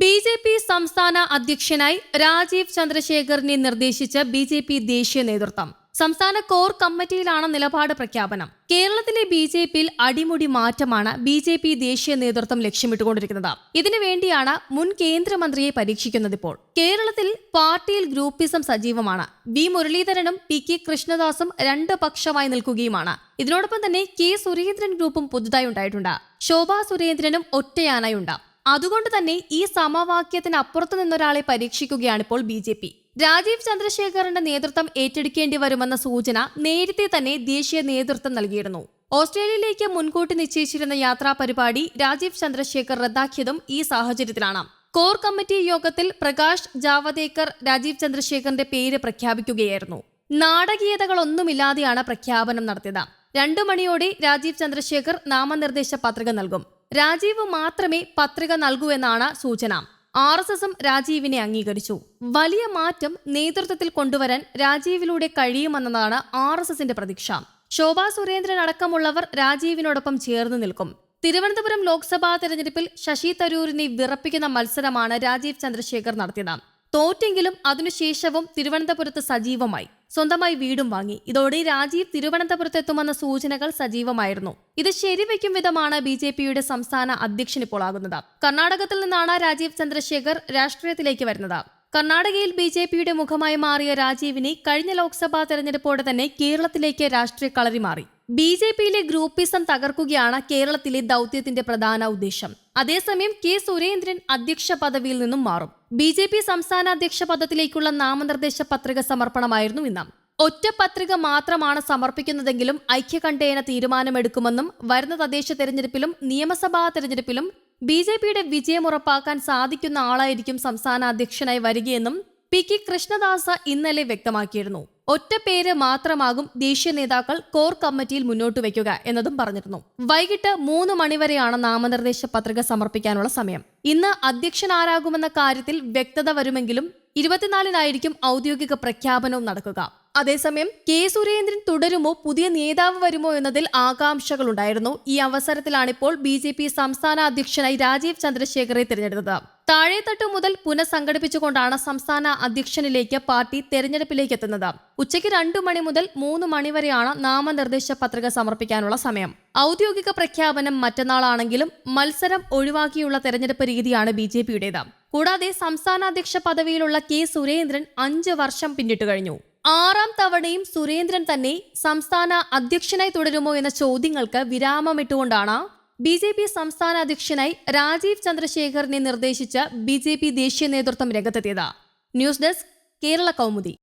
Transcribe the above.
B J P സംസ്ഥാന അധ്യക്ഷനായി രാജീവ് ചന്ദ്രശേഖറിനെ നിർദ്ദേശിച്ച ബി ജെ പി ദേശീയ നേതൃത്വം. സംസ്ഥാന കോർ കമ്മിറ്റിയിലാണ് നിലപാട് പ്രഖ്യാപനം. കേരളത്തിലെ ബി ജെ പിയിൽ അടിമുടി മാറ്റമാണ് ബി ജെ പി ദേശീയ നേതൃത്വം ലക്ഷ്യമിട്ടുകൊണ്ടിരിക്കുന്നത്. ഇതിനു വേണ്ടിയാണ് മുൻ കേന്ദ്രമന്ത്രിയെ പരീക്ഷിക്കുന്നത് ഇപ്പോൾ. കേരളത്തിൽ പാർട്ടിയിൽ ഗ്രൂപ്പിസം സജീവമാണ്. വി മുരളീധരനും പി കെ കൃഷ്ണദാസും രണ്ട് പക്ഷമായി നിൽക്കുകയുമാണ്. ഇതിനോടൊപ്പം തന്നെ കെ സുരേന്ദ്രൻ ഗ്രൂപ്പും പുതുതായി ഉണ്ടായിട്ടുണ്ട്. ശോഭാ സുരേന്ദ്രനും ഒറ്റയാനായി ഉണ്ട്. അതുകൊണ്ട് തന്നെ ഈ സമവാക്യത്തിന് അപ്പുറത്തു നിന്നൊരാളെ പരീക്ഷിക്കുകയാണ് ഇപ്പോൾ ബി ജെ പി. രാജീവ് ചന്ദ്രശേഖറിന്റെ നേതൃത്വം ഏറ്റെടുക്കേണ്ടി വരുമെന്ന സൂചന നേരത്തെ തന്നെ ദേശീയ നേതൃത്വം നൽകിയിരുന്നു. ഓസ്ട്രേലിയയിലേക്ക് മുൻകൂട്ടി നിശ്ചയിച്ചിരുന്ന യാത്രാ പരിപാടി രാജീവ് ചന്ദ്രശേഖർ റദ്ദാക്കിയതും ഈ സാഹചര്യത്തിലാണ്. കോർ കമ്മിറ്റി യോഗത്തിൽ പ്രകാശ് ജാവദേക്കർ രാജീവ് ചന്ദ്രശേഖറിന്റെ പേര് പ്രഖ്യാപിക്കുകയായിരുന്നു. നാടകീയതകളൊന്നുമില്ലാതെയാണ് പ്രഖ്യാപനം നടത്തിയത്. രണ്ടു മണിയോടെ രാജീവ് ചന്ദ്രശേഖർ നാമനിർദ്ദേശ പത്രിക നൽകും. രാജീവ് മാത്രമേ പത്രിക നൽകൂ എന്നാണ് സൂചന. ആർ എസ് എസും രാജീവിനെ അംഗീകരിച്ചു. വലിയ മാറ്റം നേതൃത്വത്തിൽ കൊണ്ടുവരാൻ രാജീവിലൂടെ കഴിയുമെന്നതാണ് ആർ എസ് എസിന്റെ പ്രതീക്ഷ. ശോഭാ സുരേന്ദ്രൻ അടക്കമുള്ളവർ രാജീവിനോടൊപ്പം ചേർന്ന് നിൽക്കും. തിരുവനന്തപുരം ലോക്സഭാ തെരഞ്ഞെടുപ്പിൽ ശശി തരൂരിനെ വിറപ്പിക്കുന്ന മത്സരമാണ് രാജീവ് ചന്ദ്രശേഖർ നടത്തിയത്. തോറ്റെങ്കിലും അതിനുശേഷവും തിരുവനന്തപുരത്ത് സജീവമായി. സ്വന്തമായി വീടും വാങ്ങി. ഇതോടെ രാജീവ് തിരുവനന്തപുരത്ത് എത്തുമെന്ന സൂചനകൾ സജീവമായിരുന്നു. ഇത് ശരിവെക്കും വിധമാണ് ബി ജെ പിയുടെ സംസ്ഥാന അധ്യക്ഷൻ ഇപ്പോൾ ആകുന്നത്. കർണാടകത്തിൽ നിന്നാണ് രാജീവ് ചന്ദ്രശേഖർ രാഷ്ട്രീയത്തിലേക്ക് വരുന്നത്. കർണാടകയിൽ ബി ജെ പിയുടെ മുഖമായി മാറിയ രാജീവിനെ കഴിഞ്ഞ ലോക്സഭാ തെരഞ്ഞെടുപ്പോടെ തന്നെ കേരളത്തിലേക്ക് രാഷ്ട്രീയ കളരി മാറി. ബി ജെ പിയിലെ ഗ്രൂപ്പിസം തകർക്കുകയാണ് കേരളത്തിലെ ദൗത്യത്തിന്റെ പ്രധാന ഉദ്ദേശം. അതേസമയം കെ സുരേന്ദ്രൻ അധ്യക്ഷ പദവിയിൽ നിന്നും മാറും. ബി ജെ പി സംസ്ഥാന അധ്യക്ഷ പദത്തിലേക്കുള്ള നാമനിർദ്ദേശ പത്രിക സമർപ്പണമായിരുന്നു ഇന്ന്. ഒറ്റ പത്രിക മാത്രമാണ് സമർപ്പിക്കുന്നതെങ്കിലും ഐക്യകണ്ഠേന തീരുമാനമെടുക്കുമെന്നും വരുന്ന തദ്ദേശ തെരഞ്ഞെടുപ്പിലും നിയമസഭാ തെരഞ്ഞെടുപ്പിലും ബി ജെ പിയുടെ വിജയം ഉറപ്പാക്കാൻ സാധിക്കുന്ന ആളായിരിക്കും സംസ്ഥാന അധ്യക്ഷനായി വരികയെന്നും പി കെ കൃഷ്ണദാസ് ഇന്നലെ വ്യക്തമാക്കിയിരുന്നു. ഒറ്റ പേര് മാത്രമാകും ദേശീയ നേതാക്കൾ കോർ കമ്മിറ്റിയിൽ മുന്നോട്ട് വയ്ക്കുക എന്നതും പറഞ്ഞിരുന്നു. വൈകിട്ട് മൂന്ന് മണിവരെയാണ് നാമനിർദ്ദേശ പത്രിക സമർപ്പിക്കാനുള്ള സമയം. ഇന്ന് അധ്യക്ഷൻ ആരാകുമെന്ന കാര്യത്തിൽ വ്യക്തത വരുമെങ്കിലും ഇരുപത്തിനാലിനായിരിക്കും ഔദ്യോഗിക പ്രഖ്യാപനവും നടക്കുക. അതേസമയം കെ സുരേന്ദ്രൻ തുടരുമോ? പുതിയ നേതാവ് വരുമോ എന്നതിൽ ആകാംക്ഷകളുണ്ടായിരുന്നു. ഈ അവസരത്തിലാണിപ്പോൾ ബി ജെ പി സംസ്ഥാന അധ്യക്ഷനായി രാജീവ് ചന്ദ്രശേഖറെ തിരഞ്ഞെടുത്തത്. താഴെത്തട്ട് മുതൽ പുനഃസംഘടിപ്പിച്ചുകൊണ്ടാണ് സംസ്ഥാന അധ്യക്ഷനിലേക്ക് പാർട്ടി തെരഞ്ഞെടുപ്പിലേക്ക് എത്തുന്നത്. ഉച്ചയ്ക്ക് രണ്ടു മണി മുതൽ മൂന്ന് മണിവരെയാണ് നാമനിർദ്ദേശ പത്രിക സമർപ്പിക്കാനുള്ള സമയം. ഔദ്യോഗിക പ്രഖ്യാപനം മറ്റന്നാളാണെങ്കിലും മത്സരം ഒഴിവാക്കിയുള്ള തെരഞ്ഞെടുപ്പ് രീതിയാണ് ബി ജെ പിയുടേത്. കൂടാതെ സംസ്ഥാന അധ്യക്ഷ പദവിയിലുള്ള കെ സുരേന്ദ്രൻ അഞ്ച് വർഷം പിന്നിട്ട് കഴിഞ്ഞു. ആറാം തവണയും സുരേന്ദ്രൻ തന്നെ സംസ്ഥാന അധ്യക്ഷനായി തുടരുമോ എന്ന ചോദ്യങ്ങൾക്ക് വിരാമമിട്ടുകൊണ്ടാണ് ബി ജെ പി സംസ്ഥാന അധ്യക്ഷനായി രാജീവ് ചന്ദ്രശേഖറിനെ നിർദ്ദേശിച്ച ബി ജെ പി ദേശീയ നേതൃത്വം രംഗത്തെത്തിയത്. News desk Kerala Kaumudi.